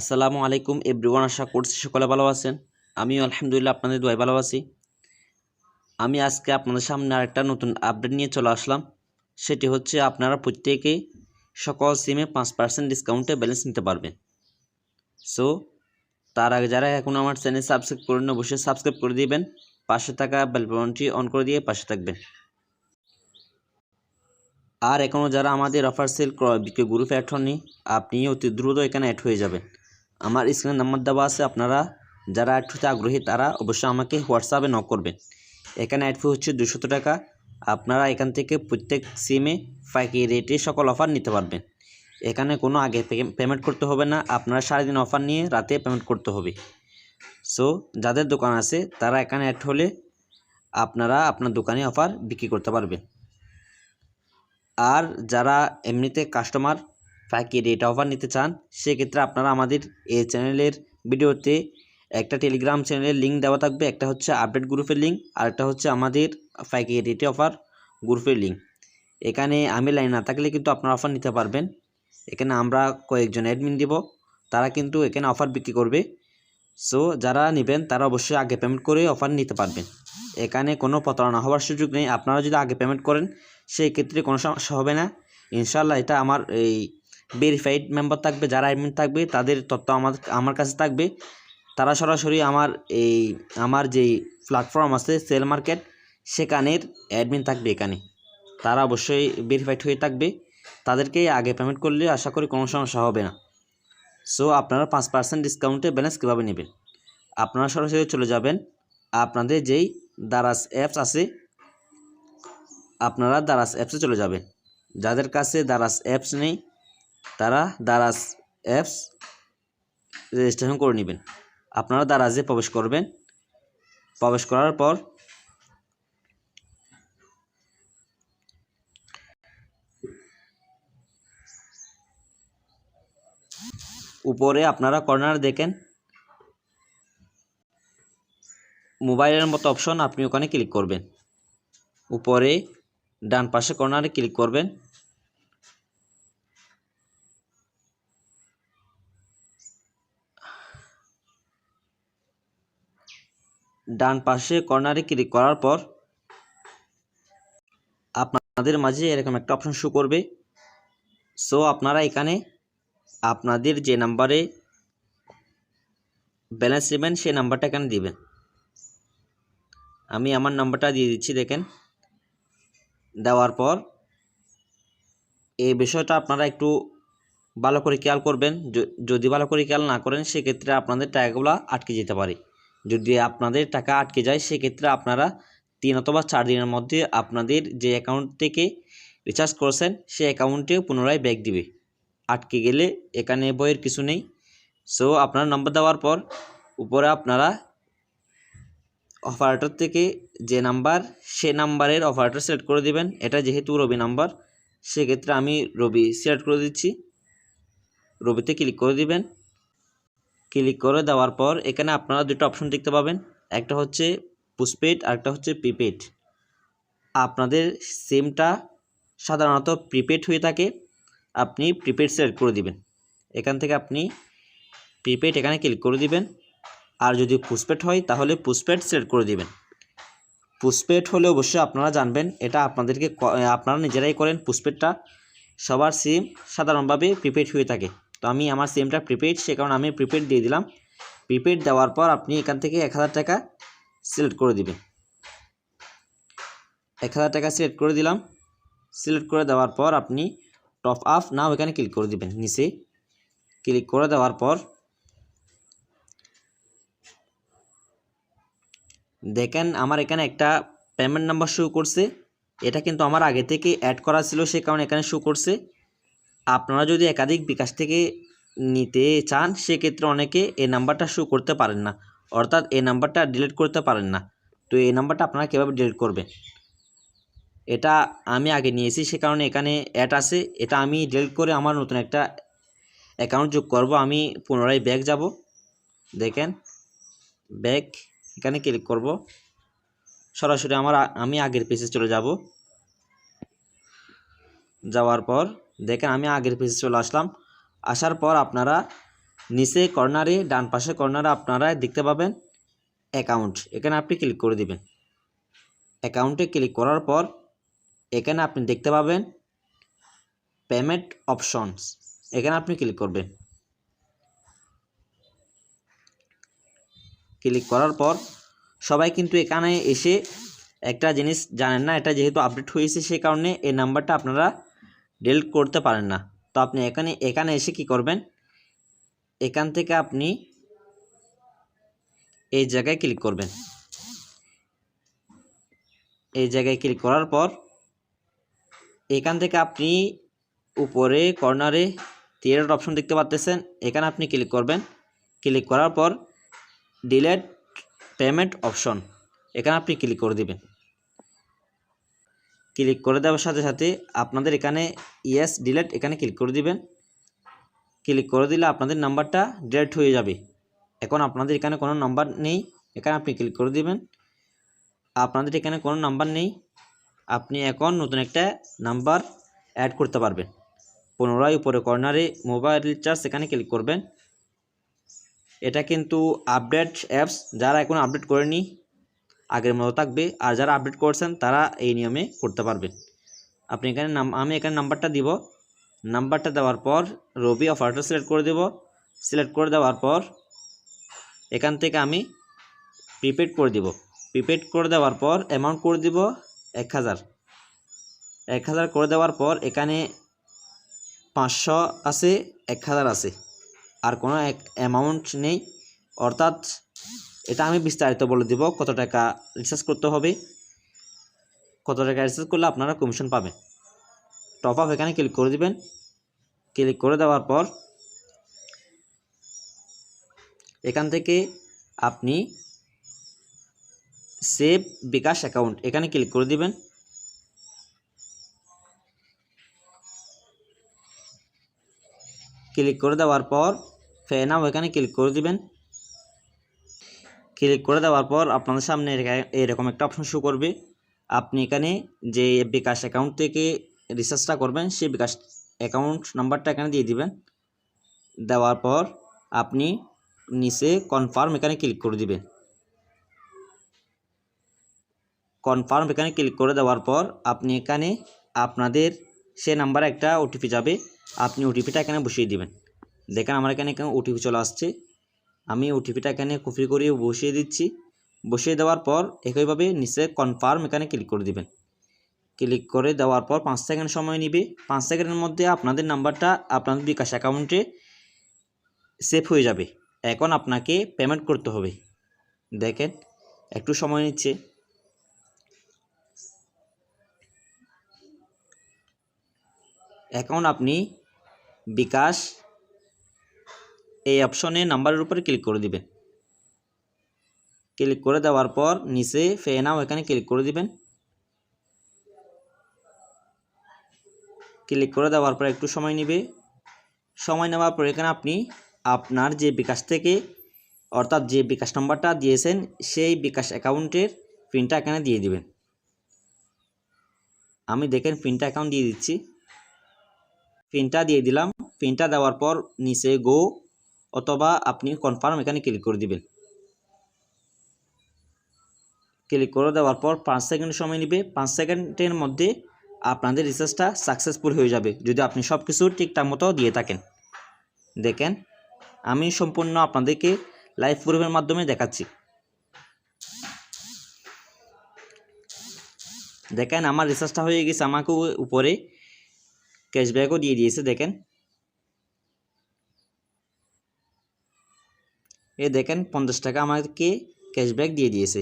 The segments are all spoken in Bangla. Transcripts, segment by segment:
আসসালামু আলাইকুম এভরিওয়ান, আশা করছি সকলে ভালো আছেন। আমিও আলহামদুলিল্লাহ আপনাদের দোয়াই ভালো আছি। আমি আজকে আপনাদের সামনে আরেকটা নতুন আপডেট নিয়ে চলে আসলাম। সেটি হচ্ছে আপনারা প্রত্যেকে সকল সিমে পাঁচ পার্সেন্ট ডিসকাউন্টে ব্যালেন্স নিতে পারবেন। সো তার আগে যারা এখন আমার চ্যানেল সাবস্ক্রাইব করেন অবশ্যই সাবস্ক্রাইব করে দিবেন। পাশে থাকা বেলবনটি অন করে দিয়ে পাশে থাকবেন। আর এখনও যারা আমাদের অফার সেল ক্রয় বিক্রয় গ্রুপে অ্যাড হননি আপনি অতি দ্রুত এখানে অ্যাড হয়ে যাবেন। আমার স্ক্রিনে নাম্বার দেওয়া আছে, আপনারা যারা অ্যাড হতে আগ্রহী তারা অবশ্যই আমাকে হোয়াটসঅ্যাপে নক করবেন। এখানে অ্যাড ফি হচ্ছে দুশত টাকা। আপনারা এখান থেকে প্রত্যেক সিমে ফাইকি রেটে সকল অফার নিতে পারবেন। এখানে কোনো আগে পেমেন্ট করতে হবে না, আপনারা সারাদিন অফার নিয়ে রাতে পেমেন্ট করতে হবে। সো যাদের দোকান আছে, তারা এখানে অ্যাড হলে আপনারা আপনার দোকানে অফার বিক্রি করতে পারবেন। আর যারা এমনিতে কাস্টমার ফাঁকি রেট অফার নিতে চান, সেক্ষেত্রে আপনারা আমাদের এই চ্যানেলের ভিডিওতে একটা টেলিগ্রাম চ্যানেলের লিঙ্ক দেওয়া থাকবে। একটা হচ্ছে আপডেট গ্রুপের লিঙ্ক আর একটা হচ্ছে আমাদের ফাইকি রেটে অফার গ্রুপের লিঙ্ক এখানে আমি লাইন না থাকলে কিন্তু আপনারা অফার নিতে পারবেন। এখানে আমরা কয়েকজন অ্যাডমিন দিব, তারা কিন্তু এখানে অফার বিক্রি করবে। সো যারা নেবেন, তারা অবশ্যই আগে পেমেন্ট করে অফার নিতে পারবেন। এখানে কোনো প্রতারণা হওয়ার সুযোগ নেই। আপনারা যদি আগে পেমেন্ট করেন সেই ক্ষেত্রে কোনো সমস্যা হবে না। ইনশাল্লাহ এটা আমার এই ভেরিফাইড মেম্বার থাকবে, যারা অ্যাডমিন থাকবে, তাদের তথ্য আমার আমার কাছে থাকবে। তারা সরাসরি আমার এই, আমার যেই প্ল্যাটফর্ম আছে সেল মার্কেট সেখানের অ্যাডমিন থাকবে এখানে। তারা অবশ্যই ভেরিফাইড হয়ে থাকবে। তাদেরকে আগে পেমেন্ট করলে আশা করি কোনো সমস্যা হবে না। সো আপনারা পাঁচ পার্সেন্ট ডিসকাউন্টে ব্যালেন্স কীভাবে নেবেন? আপনারা সরাসরি চলে যাবেন। আপনাদের যেই দারাজ অ্যাপস আছে, আপনারা দারাজ অ্যাপসে চলে যাবেন। যাদের কাছে দারাজ অ্যাপস নেই তারা দারাজ অ্যাপস রেজিস্ট্রেশন করে নেবেন। আপনারা দারাজে প্রবেশ করবেন। প্রবেশ করার পর উপরে আপনারা কর্নার দেখেন। মোবাইলের মতো অপশন আপনি ওখানে ক্লিক করবেন। উপরে ডান পাশে কর্নারে ক্লিক করবেন। ডান পাশে কর্নারে ক্লিক করার পর আপনাদের মাঝে এরকম একটা অপশন শো করবে। সো আপনারা এখানে আপনাদের যে নাম্বারে ব্যালেন্স নেবেন, সেই নাম্বারটা এখানে দিবেন। আমি আমার নাম্বারটা দিয়ে দিচ্ছি, দেখেন। দেওয়ার পর এই বিষয়টা আপনারা একটু ভালো করে খেয়াল করবেন। যদি ভালো করে খেয়াল না করেন, সেক্ষেত্রে আপনাদের টাকাগুলো আটকে যেতে পারে। যদি আপনাদের টাকা আটকে যায়, সেক্ষেত্রে আপনারা তিন অথবা চার দিনের মধ্যে আপনাদের যে অ্যাকাউন্ট থেকে রিচার্জ করেছেন সে অ্যাকাউন্টেও পুনরায় ব্যাক দিবে। আটকে গেলে এখানে বইয়ের কিছু নেই। সো আপনার নম্বর দেওয়ার পর উপরে আপনারা অপারেটর থেকে যে নাম্বার সে নাম্বারের অপারেটর সিলেক্ট করে দিবেন। এটা যেহেতু রবি নাম্বার সেক্ষেত্রে আমি রবি সিলেক্ট করে দিচ্ছি। রবিতে ক্লিক করে দিবেন। ক্লিক করে দেওয়ার পর এখানে আপনারা দুটো অপশন দেখতে পাবেন। একটা হচ্ছে পোস্টপেড আর একটা হচ্ছে প্রিপেড। আপনাদের সিমটা সাধারণত প্রিপেড হয়ে থাকে। আপনি প্রিপেড সিলেক্ট করে দিবেন। এখান থেকে আপনি প্রিপেড এখানে ক্লিক করে দিবেন। আর যদি পুসপেড হয়, তাহলে পুসপেড সিলেক্ট করে দিবেন। পুসপেড হলে অবশ্যই আপনারা জানবেন, এটা আপনাদেরকে আপনারা নিজেরাই করেন পুসপেডটা সবার সিম, সাধারণভাবে প্রিপেড হয়ে থাকে। আমি আমার সিমটা প্রিপেড সে কারণে আমি প্রিপেড দিয়ে দিলাম। প্রিপেড দেওয়ার পর আপনি এখান থেকে এক হাজার টাকা সিলেক্ট করে দিবেন। এক হাজার টাকা সিলেক্ট করে দিলাম। সিলেক্ট করে দেওয়ার পর আপনি টপ আপ নাও এখানে ক্লিক করে দিবেন, নিচে। ক্লিক করে দেওয়ার পর দেখেন আমার এখানে একটা পেমেন্ট নাম্বার শো করছে। এটা কিন্তু আমার আগে থেকে অ্যাড করা ছিল, সে কারণে এখানে শো করছে। আপনারা যদি একাধিক বিকাশ থেকে নিতে চান, সেক্ষেত্রে অনেকে এই নাম্বারটা শো করতে পারেন না। অর্থাৎ এই নাম্বারটা ডিলিট করতে পারেন না। তো এই নাম্বারটা আপনারা কীভাবে ডিলিট করবেন? এটা আমি আগে নিয়েছি, সে কারণে এখানে অ্যাড আছে। এটা আমি ডিলিট করে আমার নতুন একটা অ্যাকাউন্ট যোগ করব। আমি পুনরায় ব্যাক যাব। দেখেন ব্যাক এখানে ক্লিক করব। সরাসরি আমার আমি আগের পেজে চলে যাব। যাওয়ার পর দেখেন আমি আগের পেজে চলে আসলাম। আসার পর আপনারা নিচে কর্নারে, ডান পাশে কর্নারে আপনারা দেখতে পাবেন অ্যাকাউন্ট এখানে আপনি ক্লিক করে দিবেন। অ্যাকাউন্টে ক্লিক করার পর এখানে আপনি দেখতে পাবেন পেমেন্ট অপশনস এখানে আপনি ক্লিক করবেন। ক্লিক করার পর সবাই কিন্তু এখানে এসে একটা জিনিস জানেন না, এটা যেহেতু আপডেট হয়েছে সেই কারণে এই নাম্বারটা আপনারা ডিলিট করতে পারেন না। তো আপনি এখানে এখানে এসে কি করবেন? এখান থেকে আপনি এই জায়গায় ক্লিক করবেন। এই জায়গায় ক্লিক করার পর এখান থেকে আপনি উপরে কর্নারে তীরের অপশন দেখতে পাচ্তেছেন এখানে আপনি ক্লিক করবেন। ক্লিক করার পর ডিলেট পেমেন্ট অপশন এখানে আপনি ক্লিক করে দিবেন। ক্লিক করে দেওয়ার সাথে সাথে আপনাদের এখানে ইয়েস ডিলেট এখানে ক্লিক করে দিবেন। ক্লিক করে দিলে আপনাদের নাম্বারটা ডিলেট হয়ে যাবে। এখন আপনাদের এখানে কোনো নাম্বার নেই, এখানে আপনি ক্লিক করে দিবেন। আপনাদের এখানে কোনো নাম্বার নেই, আপনি এখন নতুন একটা নাম্বার অ্যাড করতে পারবেন। পুনরায় উপরে কর্নারে মোবাইল রিচার্জ এখানে ক্লিক করবেন। এটা কিন্তু আপডেট অ্যাপস যারা এখন আপডেট করেনি আগের মতো থাকবে। আর যারা আপডেট করছেন, তারা এই নিয়মে করতে পারবেন। আপনি এখানে নাম আমি এখানে নাম্বারটা দিব। নাম্বারটা দেওয়ার পর রবি অফারটা সিলেক্ট করে দেব। সিলেক্ট করে দেওয়ার পর এখান থেকে আমি প্রিপেড করে দিব। প্রিপেড করে দেওয়ার পর অ্যামাউন্ট করে দিব এক হাজার। এক হাজার করে দেওয়ার পর এখানে পাঁচশো আছে, এক হাজার আছে। আর কোনো এক অ্যামাউন্ট নেই। অর্থাৎ এটা আমি বিস্তারিত বলে দিব কত টাকা রিচার্জ করতে হবে। কত টাকা রিচার্জ করলে আপনারা কমিশন পাবেন। টপ আপ এখানে ক্লিক করে দিবেন। ক্লিক করে দেওয়ার পর এখান থেকে আপনি সেভ বিকাশ অ্যাকাউন্ট এখানে ক্লিক করে দিবেন। ক্লিক করে দেওয়ার পর ফেনাও এখানে ক্লিক করে দিবেন। ক্লিক করে দেওয়ার পর আপনাদের সামনে এরকা- এরকম একটা অপশন শো করবে। আপনি এখানে যে বিকাশ অ্যাকাউন্ট থেকে রিচার্জটা করবেন, সেই বিকাশ অ্যাকাউন্ট নাম্বারটা এখানে দিয়ে দিবেন। দেওয়ার পর আপনি নিচে কনফার্ম এখানে ক্লিক করে দিবেন। কনফার্ম এখানে ক্লিক করে দেওয়ার পর আপনি এখানে আপনাদের সে নাম্বারে একটা ওটিপি যাবে। আপনি ওটিপিটা এখানে বসিয়ে দিবেন। দেখেন আমার এখানে এখানে ওটিপি চলে আসছে। আমি ওটিপিটা এখানে কপি করে বসিয়ে দিচ্ছি। বসিয়ে দেওয়ার পর একইভাবে নিচে কনফার্ম এখানে ক্লিক করে দিবেন। ক্লিক করে দেওয়ার পর পাঁচ সেকেন্ড সময় নিবে। পাঁচ সেকেন্ডের মধ্যে আপনাদের নাম্বারটা আপনাদের বিকাশ অ্যাকাউন্টে সেভ হয়ে যাবে। এখন আপনাকে পেমেন্ট করতে হবে। দেখেন, একটু সময় নিচ্ছে। এখন আপনি বিকাশ এই অপশনে নাম্বারের উপরে ক্লিক করে দিবেন ক্লিক করে দেওয়ার পর নিচে ফে নাও এখানে ক্লিক করে দিবেন। ক্লিক করে দেওয়ার পর একটু সময় নেবে। সময় নেওয়ার পর এখানে আপনি আপনার যে বিকাশ থেকে, অর্থাৎ যে বিকাশ নাম্বারটা দিয়েছেন, সেই বিকাশ অ্যাকাউন্টের পিনটা এখানে দিয়ে দিবেন। আমি দেখেন পিনটা অ্যাকাউন্ট দিয়ে দিচ্ছি। পিনটা দিয়ে দিলাম। পিনটা দেওয়ার পর নিচে গো অথবা আপনি কনফার্ম এখানে ক্লিক করে দিবেন। ক্লিক করে দেওয়ার পর পাঁচ সেকেন্ড সময় নেবে। পাঁচ সেকেন্ডের মধ্যে আপনাদের রিসার্চটা সাকসেসফুল হয়ে যাবে, যদি আপনি সব কিছু ঠিকঠাক মতো দিয়ে থাকেন। দেখেন, আমি সম্পূর্ণ আপনাদেরকে লাইভ প্রুফের মাধ্যমে দেখাচ্ছি। দেখেন, আমার রিসার্চটা হয়ে গেছে আমাকে উপরে ক্যাশব্যাকও দিয়ে দিয়েছে, দেখেন। এ দেখেন, পঞ্চাশ টাকা আমাকে ক্যাশব্যাক দিয়ে দিয়েছে।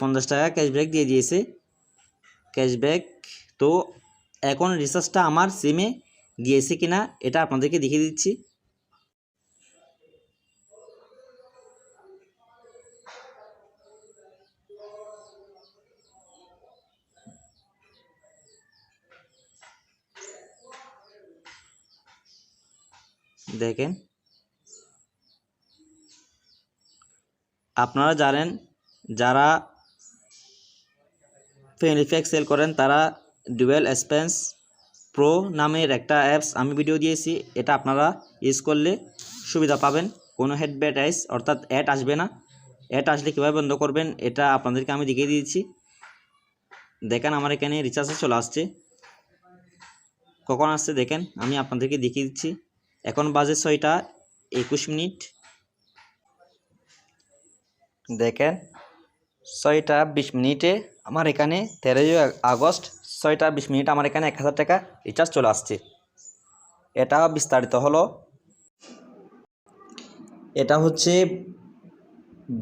পঞ্চাশ টাকা ক্যাশব্যাক দিয়ে দিয়েছে। ক্যাশব্যাক তো এখন রিচার্জটা আমার সিমে গিয়েছে কিনা, এটা আপনাদেরকে দেখিয়ে দিচ্ছি। দেখেন। আপনারা জানেন, যারা প্যাক সেল করেন, তারা ডুয়েল এক্সপেন্স প্রো নামের একটা অ্যাপস আমি ভিডিও দিয়েছি। এটা আপনারা ইউজ করলে সুবিধা পাবেন। কোনো হেডব্যাটাইজ অর্থাৎ অ্যাড আসবে না। অ্যাড আসলে কীভাবে বন্ধ করবেন, এটা আপনাদেরকে আমি দেখিয়ে দিয়েছি। দেখেন, আমার এখানে রিচার্জে চলে আসছে। কখন আসছে দেখেন, আমি আপনাদেরকে দেখিয়ে দিচ্ছি। এখন বাজে ছয়টা একুশ মিনিট। দেখেন, ছয়টা বিশ মিনিটে আমার এখানে তেরোই আগস্ট, ছয়টা বিশ মিনিট আমার এখানে এক হাজার টাকা রিচার্জ চলে আসছে। এটা বিস্তারিত হলো। এটা হচ্ছে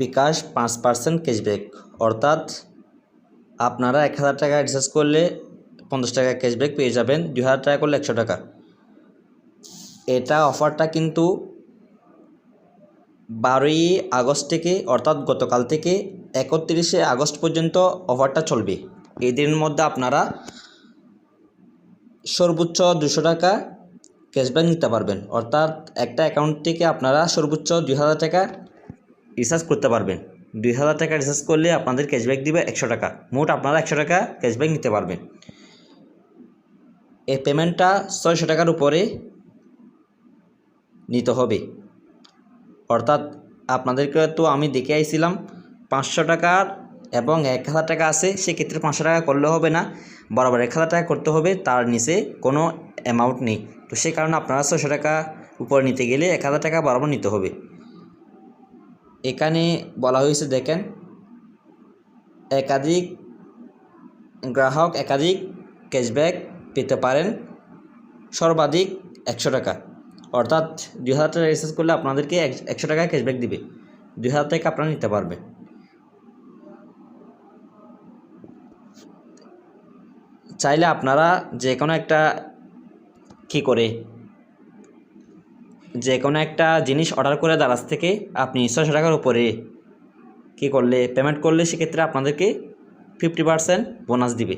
বিকাশ পাঁচ পার্সেন্ট ক্যাশব্যাক অর্থাৎ আপনারা এক হাজার টাকা রিচার্জ করলে পঞ্চাশ টাকা ক্যাশব্যাক পেয়ে যাবেন। দুই হাজার টাকা করলে একশো টাকা। এটা অফারটা কিন্তু বারোই আগস্ট থেকে, অর্থাৎ গতকাল থেকে একত্রিশে আগস্ট পর্যন্ত অফারটা চলবে। এই দিনের মধ্যে আপনারা সর্বোচ্চ দুশো টাকা ক্যাশব্যাক নিতে পারবেন। অর্থাৎ একটা অ্যাকাউন্ট থেকে আপনারা সর্বোচ্চ দুই হাজার টাকা রিচার্জ করতে পারবেন। দুই হাজার টাকা রিচার্জ করলে আপনাদের ক্যাশব্যাক দিবে একশো টাকা। মোট আপনারা একশো টাকা ক্যাশব্যাক নিতে পারবেন। এই পেমেন্টটা ছয়শো টাকার উপরে নিতে হবে। অর্থাৎ আপনাদেরকে তো আমি দেখে আইছিলাম, পাঁচশো টাকার এবং এক হাজার টাকা আছে, সেক্ষেত্রে পাঁচশো টাকা করলে হবে না। বরাবর এক হাজার টাকা করতে হবে, তার নিচে কোনো অ্যামাউন্ট নেই। তো সেই কারণে আপনারা ছশো টাকা উপরে নিতে গেলে এক হাজার টাকা বরাবর নিতে হবে। এখানে বলা হয়েছে, দেখেন, একাধিক গ্রাহক একাধিক ক্যাশব্যাক পেতে পারেন, সর্বাধিক একশো টাকা। অর্থাৎ দুই হাজার টাকা রিচার্জ করলে আপনাদেরকে একশো টাকা ক্যাশব্যাক দিবে। দুই হাজার টাকা আপনারা নিতে পারবে। চাইলে আপনারা যে কোনো একটা কী করে যে কোনো একটা জিনিস অর্ডার করে দারাজ থেকে আপনি ছশো টাকার উপরে কী করলে পেমেন্ট করলে সেক্ষেত্রে আপনাদেরকে ফিফটি পারসেন্ট বোনাস দিবে।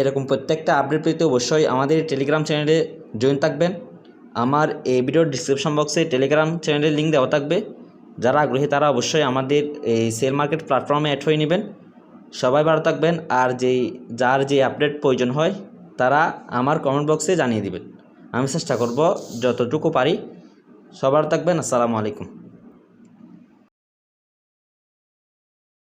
এরকম প্রত্যেকটা আপডেট পেতে অবশ্যই আমাদের টেলিগ্রাম চ্যানেলে জয়েন থাকবেন। আমার এই ভিডিওর ডিসক্রিপশন বক্সে টেলিগ্রাম চ্যানেলের লিঙ্ক দেওয়া থাকবে। যারা আগ্রহী, তারা অবশ্যই আমাদের এই শেয়ার মার্কেট প্ল্যাটফর্মে অ্যাড হয়ে নেবেন। সবাই ভালো থাকবেন, আর যেই, যার যে আপডেট প্রয়োজন হয়, তারা আমার কমেন্ট বক্সে জানিয়ে দেবেন। আমি চেষ্টা করব যতটুকু পারি। সবার থাকবেন, আসসালামু আলাইকুম।